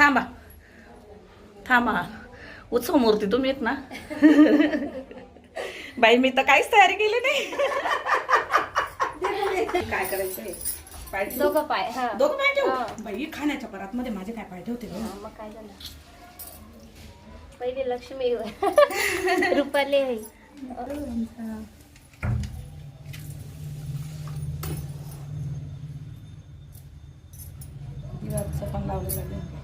थांबा. थांबा. उत्सव मूर्ती तुम्ही येत ना. बाई मी तर काहीच तयारी केली नाही. काय करायचंय? पाय? दोघं पाय हा. दोघं पाय ठेवू? हा. बाई खाण्याच्या परात मध्ये माझे काय पाय ठेवते गं? हा, मग काय झालं? पहिले लक्ष्मी रुपाली आहे. दिवाळीचं पण लावलेलं आहे.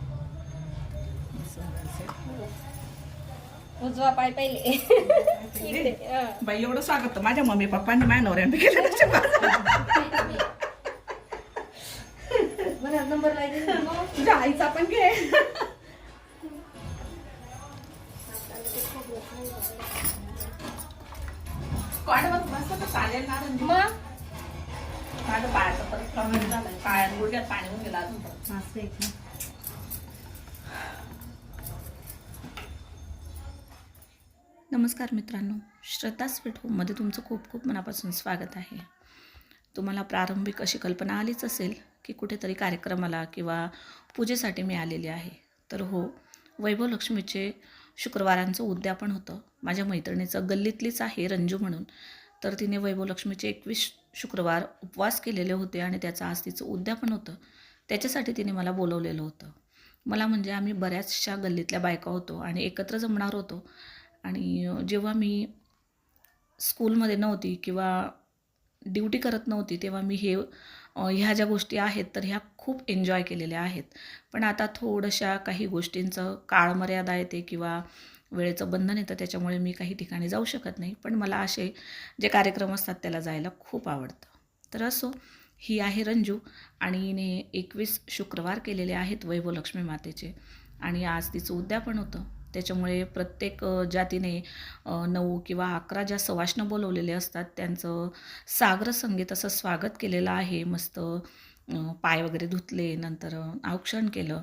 उजवा पाय पहिले. बाई एवढं स्वागत माझ्या मम्मी पप्पांनी माझ्या नवऱ्याने केलं माझं. तुझ्या आईचा पण घे वाढवत बसलं तर चालेल ना? मग माझं पायाचं परत प्रॉब्लेम झालाय पायात गुडघ्यात पाणी होऊन गेलं अजून परत. नमस्कार मित्रांनो श्रद्धा स्वीट होममध्ये तुमचं खूप खूप मनापासून स्वागत आहे. तुम्हाला प्रारंभिक अशी कल्पना आलीच असेल की कुठेतरी कार्यक्रमाला किंवा पूजेसाठी मी आलेली आहे. तर हो वैभव लक्ष्मीचे शुक्रवारांचं उद्यापन होतं. माझ्या मैत्रिणीचं गल्लीतलीच आहे रंजू म्हणून. तर तिने वैभव लक्ष्मीचे एकवीस शुक्रवार उपवास केलेले होते आणि त्याचं आज तिचं उद्यापन होतं. त्याच्यासाठी तिने मला बोलवलेलं होतं. मला म्हणजे आम्ही बऱ्याचशा गल्लीतल्या बायका होतो आणि एकत्र जमणार होतो. आणि जेव्हा मी स्कूलमध्ये नव्हती किंवा ड्युटी करत नव्हती तेव्हा मी हे ह्या ज्या गोष्टी आहेत तर ह्या खूप एन्जॉय केलेल्या आहेत. पण आता थोड्याशा काही गोष्टींचं काळमर्यादा येते किंवा वेळेचं बंधन येतं त्याच्यामुळे मी काही ठिकाणी जाऊ शकत नाही. पण मला असे जे कार्यक्रम असतात त्याला जायला खूप आवडतं. तर असो ही आहे रंजू आणि हिने एकवीस शुक्रवार केलेले आहेत वैभव लक्ष्मी मातेचे. आणि आज तिचं उद्यापन होतं. त्याच्यामुळे प्रत्येक जातीने नऊ किंवा अकरा ज्या सवाष्ण बोलवलेले असतात त्यांचं सागर संगीत असं स्वागत केलेलं आहे. मस्त पाय वगैरे धुतले नंतर औक्षण केलं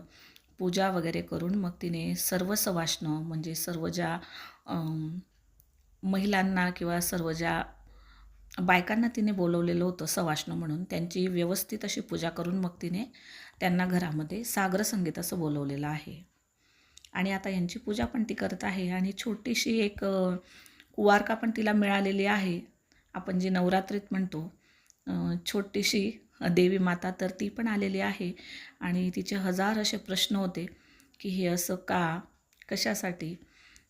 पूजा वगैरे करून मग तिने सर्व सवाष्ण म्हणजे सर्व ज्या महिलांना किंवा सर्व ज्या बायकांना तिने बोलवलेलं होतं सवाष्ण म्हणून त्यांची व्यवस्थित अशी पूजा करून मग तिने त्यांना घरामध्ये सागर संगीत असं बोलवलेलं आहे. आणि आता यांची पूजा पण ती करत आहे. आणि छोटीशी एक कुवारका पण तिला मिळालेली आहे. आपण जी नवरात्रीत म्हणतो छोटीशी देवी माता तर ती पण आलेली आहे. आणि तिचे हजार असे प्रश्न होते की हे असं का? कशासाठी?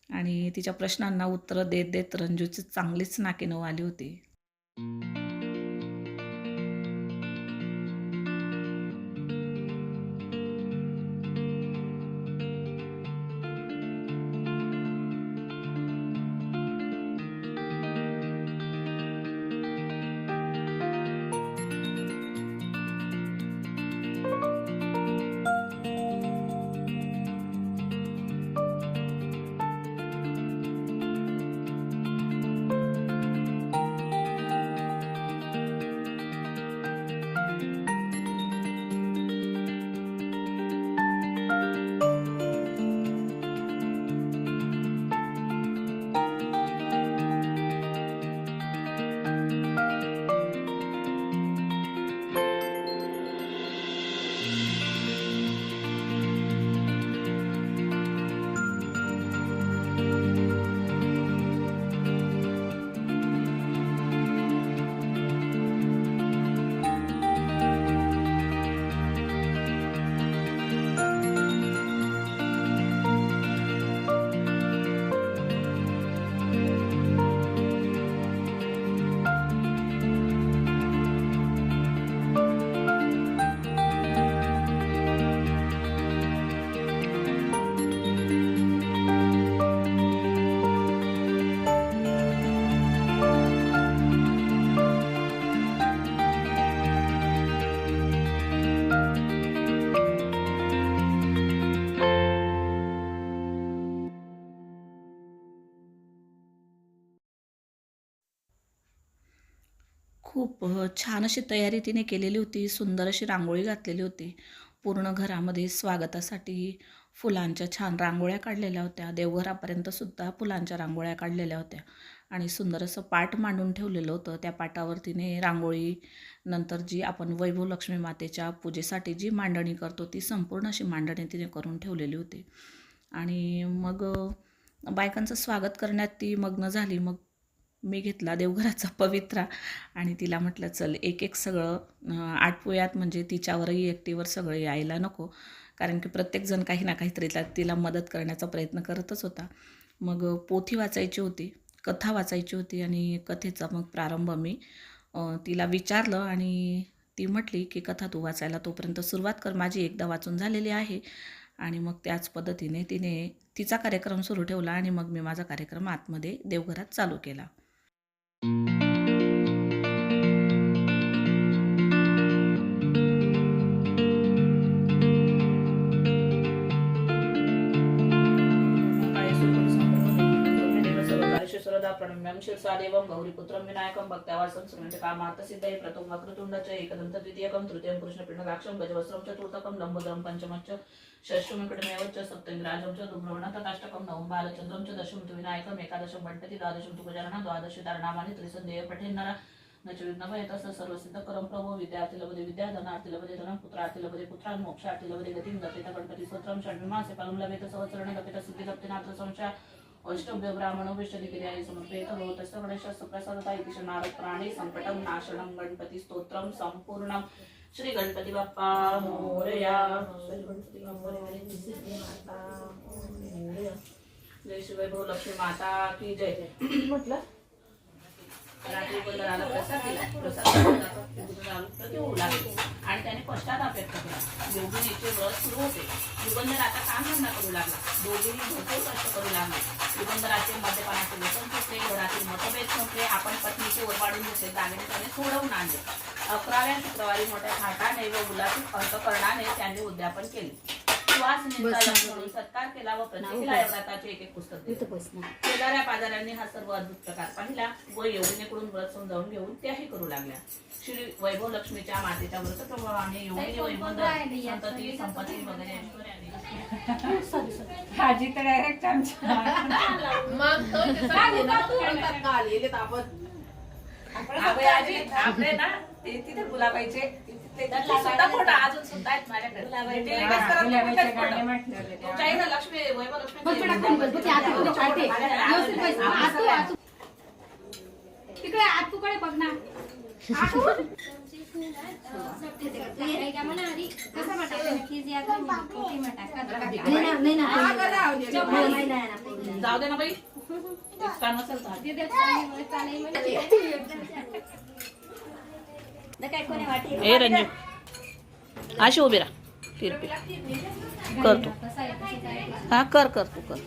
आणि तिच्या प्रश्नांना उत्तरं देत देत रंजूची चांगलीच नाकेनऊ आली होती. खूप छान अशी तयारी तिने केलेली होती. सुंदर अशी रांगोळी घातलेली होती. पूर्ण घरामध्ये स्वागतासाठी फुलांच्या छान रांगोळ्या काढलेल्या होत्या. देवघरापर्यंत सुद्धा फुलांच्या रांगोळ्या काढलेल्या होत्या. आणि सुंदर असं पाट मांडून ठेवलेलं होतं. त्या पाटावर तिने रांगोळी नंतर जी आपण वैभव लक्ष्मी मातेच्या पूजेसाठी जी मांडणी करतो ती संपूर्ण अशी मांडणी तिने करून ठेवलेली होती. आणि मग बायकांचं स्वागत करण्यात ती मग्न झाली. मग मी घेतला देवघराचा पवित्रा आणि तिला म्हटलं चल एक एक सगळं आठवूयात म्हणजे तिच्यावरही एकटीवर सगळं यायला नको. कारण की प्रत्येकजण काही ना काहीतरी तिला मदत करण्याचा प्रयत्न करतच होता. मग पोथी वाचायची होती कथा वाचायची होती आणि कथेचा मग प्रारंभ मी तिला विचारलं आणि ती म्हटली की कथा तू वाचायला तोपर्यंत सुरुवात कर माझी एकदा वाचून झालेली आहे. आणि मग त्याच पद्धतीने तिने तिचा कार्यक्रम सुरू ठेवला आणि मग मी माझा कार्यक्रम आतमध्ये देवघरात चालू केला. प्रणम्यं शिरसादेवं गौरीपुत्रं विनायकं भक्त्यावासं सुनंच कामार्थसिद्धये प्रथम वक्रतुण्ड च एकदन्त द्वितीयकं तृतीयं पुरुषपिण्डदाक्षं गजवस्त्रं चतुर्थकं लम्बोदरं पञ्चमं च षष्ठमेव च सप्तमिराजं च दुर्भवनं तथाष्टकं नवं बालचन्द्रं च दशमं तु विनायकम् एकादशं गणपति द्वादशं तु गजानन द्वादशे तारनामानि त्रिसन्देय पठेन्नर न च विघ्नभयतः सर्वसिद्धकरं प्रभो विद्यार्थीलभते विद्या धनार्थीलभते धनं पुत्रार्थीलभते पुत्रान् मोक्षार्थीलभते गतिं गतेत गणपति स्तोत्रं षड्विमासे फलं लभेत संवत्सरण गपित सिद्धिलप्तिनाथ संशय अष्टभ्य ब्राह्मणो विष्णुदिक्रियाय समर्पयेत भवतस्य गणेशस्य गणेश इति च नारद प्राणे संकटं नाशनं गणपती स्तोत्रं संपूर्णं. श्री गणपती बाप्पा मोरया. श्री गणपती बाप्पा मोरया. जय शिवाय भाऊ लक्ष्मी माता की जय. म्हटलं? रात्री प्रसाद दिला प्रसाद आणि त्याने पश्चाताप व्यक्त केला योगिनीचे व्रत सुरू होते युगंधर आता काम धंदा करू लागला दोघींनी भरपूर कष्ट करू लागले युगंधराचे मद्यपानाचे व्यसन सुटले घरातील मतभेद संपले आपण पत्नीचे ओरबाडून घेतले दागिने त्याने सोडवून आणले अकराव्या शुक्रवारी मोठ्या थाटाने व उल्हासित अंतकरणाने त्यांनी उद्यापन केले. सुवास म्हणून सत्कार केला व प्रत्येकीला या व्रताचे एक एक पुस्तक दिले. शेजाऱ्या पाजाऱ्यांनी हा सर्व अद्भुत प्रकार पाहिला. व योगिनीकडून व्रत समजावून घेऊन त्याही करू लागल्या. श्री वैभव लक्ष्मीच्या मातेच्या व्रत प्रभावाने योगिनी वैभव संतती संपत्ती वगैरे ऐश्वर्याने भाजी तर डायरेक्ट आमच्या अगं आजी, आपले ना ते तिथे गुलाबाईचे सुद्धा फोटो अजून सुद्धा आहेत माझ्याकडे. टेलिकास्ट करत नाही, गुलाबाचे तिथेच गाणे फोटो. म्हटले होते तेव्हा. तुमच्या इथं लक्ष्मी वैभव लक्ष्मी तिकडे आतूकडे बघ ना. जाऊ दे ना बाई. काम असेल तर. वाटे ए रंजू. अशी उभी राहा. तिरपी कर तू हा कर कर तू कर.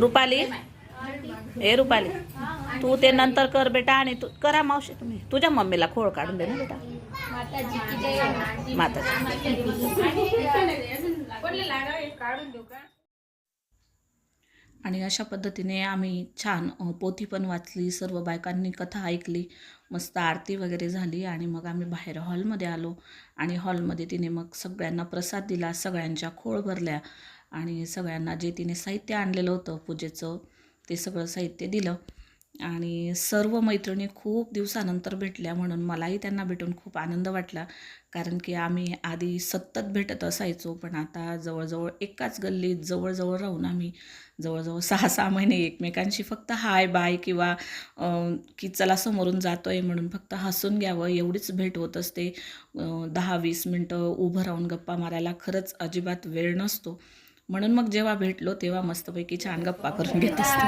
रुपाली? ए रुपाली. तू ते नंतर कर बेटा आणि तू करा मावशी तुम्ही. तुझ्या मम्मीला खोळ काढून दे ना बेटा. माता काढून देऊ का? आणि अशा पद्धतीने आम्ही छान पोथी पण वाचली सर्व बायकांनी कथा ऐकली मस्त आरती वगैरे झाली आणि मग आम्ही बाहेर हॉलमध्ये आलो आणि हॉलमध्ये तिने मग सगळ्यांना प्रसाद दिला सगळ्यांच्या खोळ भरल्या आणि सगळ्यांना जे तिने साहित्य आणलेलं होतं पूजेचं ते सगळं साहित्य दिलं. आणि सर्व मैत्रिणी खूप दिवसानंतर भेटल्या म्हणून मलाही त्यांना भेटून खूप आनंद वाटला. कारण की आम्ही आधी सतत भेटत असायचो पण आता जवळजवळ एकाच गल्लीत जवळजवळ राहून आम्ही जवळजवळ सहा सहा महिने एकमेकांशी फक्त हाय बाय किंवा की चला समोरून जातो आहे म्हणून फक्त हसून घ्यावं एवढीच भेट होत असते. दहा वीस मिनटं उभं राहून गप्पा मारायला खरंच अजिबात वेळ नसतो. म्हणून मग जेव्हा भेटलो तेव्हा मस्तपैकी छान गप्पा करून घेत असतो.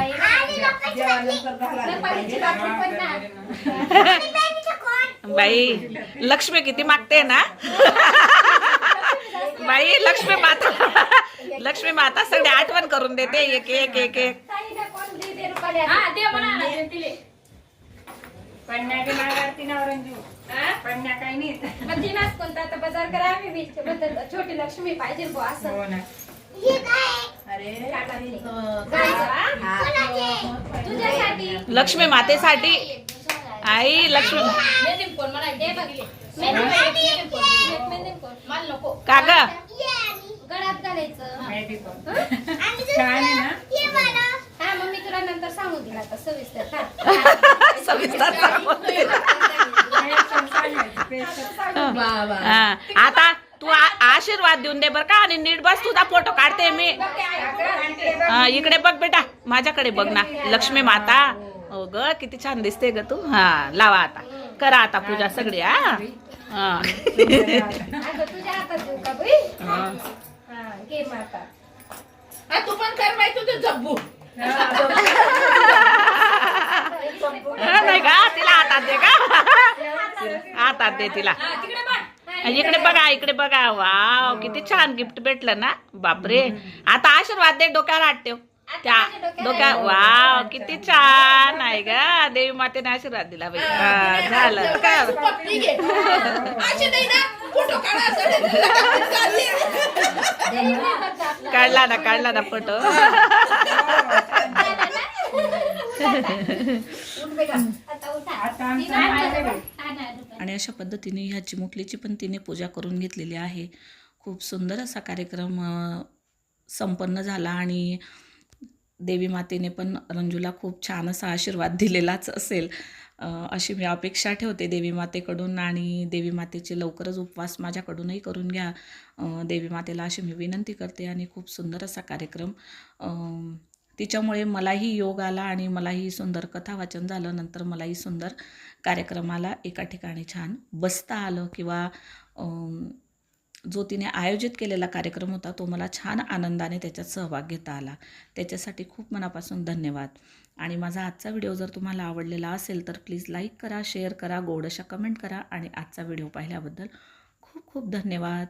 बाई लक्ष्मी किती मागते ना? बाई लक्ष्मी माता लक्ष्मी माता सगळी आठवण करून देते. एक एक एक एक. कोणता? आता बाजार करा छोटी लक्ष्मी पाहिजे लक्ष्मी मातेसाठी. आई लक्ष्मी. हे का गळ्यात घालायचं. हा. तुला नंतर दिला आता सविस्तर. हा. सविस्तर सांगते. पेशल सांगायचं, पेशल. हा, आता तू आशीर्वाद देऊन दे बर का आणि नीट बस तुझा फोटो काढते मी. हा, इकडे बघ बेटा माझ्याकडे बघ ना लक्ष्मी माता. हो ग किती छान दिसते ग तू. हा लावा आता. करा आता पूजा सगळी हा. तू पण कर बाई जब्बू. हा, नाही का? तिला हातात दे का? हातात दे तिला. इकडे बघा इकडे बघा. वाव किती छान गिफ्ट भेटलं ना. बापरे. आता आशीर्वाद दे डोक्यावर हात ठेव. त्या डोक्या वाव किती छान आहे ग. देवी मातेने आशीर्वाद दिला बाई. हा, झालं का असं नाही. काढला ना काढला ना फोटो. आता उठा. आता आमचं ती नाही आणि अशा पद्धतीने ह्या चिमुकलीची पण तिने पूजा करून घेतलेली आहे. खूप सुंदर असा कार्यक्रम संपन्न झाला आणि देवी मातेने पण रंजूला खूप छान असा आशीर्वाद दिलेलाच असेल. अशी मी अपेक्षा ठेवते देवी मातेकडून आणि देवी मातेचे लवकरच उपवास माझ्याकडूनही करून घ्या. देवी मातेला अशी मी विनंती करते आणि खूप सुंदर असा कार्यक्रम तिच्यामुळे मलाही योग आला आणि मलाही सुंदर कथा वाचन झालं. नंतर मलाही सुंदर कार्यक्रमाला एका ठिकाणी छान बसता आलं किंवा जो तिने आयोजित केलेला कार्यक्रम होता तो मला छान आनंदाने त्याच्यात सहभाग घेता आला. त्याच्यासाठी खूप मनापासून धन्यवाद. आणि माझा आजचा व्हिडिओ जर तुम्हाला आवडलेला असेल तर प्लीज लाईक करा शेअर करा गोडशा कमेंट करा आणि आजचा व्हिडिओ पाहिल्याबद्दल खूप खूप धन्यवाद.